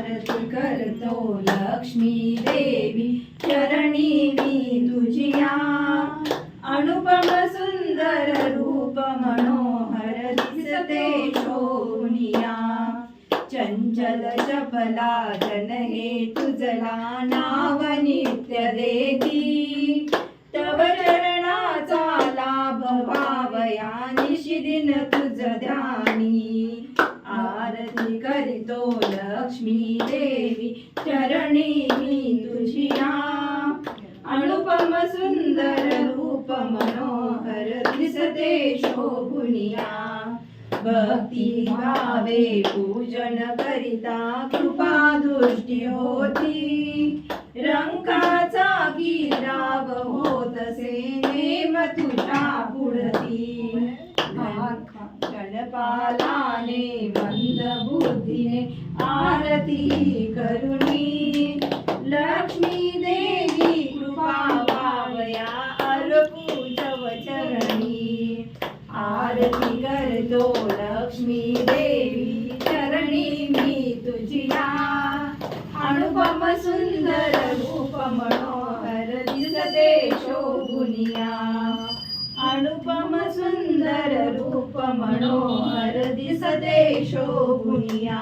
आरती करतो लक्ष्मी देवी चरणी मी तुझिया अनुपम सुंदर रूप मनोहर दिसते शोभुनिया चंचल चपला जन हे तुझला नाव नित्य देती. तव चरणाचा लाभ व्हावया निशिदिन तुझ ध्यान करीतो लक्ष्मी देवी चरणी मी तुझिया. अनुपम सुंदर रूप मनोहर दिसते शोभुनिया. भक्ती भावे पूजन करिता कृपा दृष्टी होती. रंकाचा गिराव होत होतसे नेम तुझ्या. पालाने मंद आरती करुणी. लक्ष्मी देवी कृपा पावया अर्पू चरणी. आरती करतो लक्ष्मी देवी चरणी मी तुझिया अनुपम सुंदर रूप मनोहर दिसते शोभुनिया. अनुपम सुंदर रूप मनोहर दिसते शोभुनिया.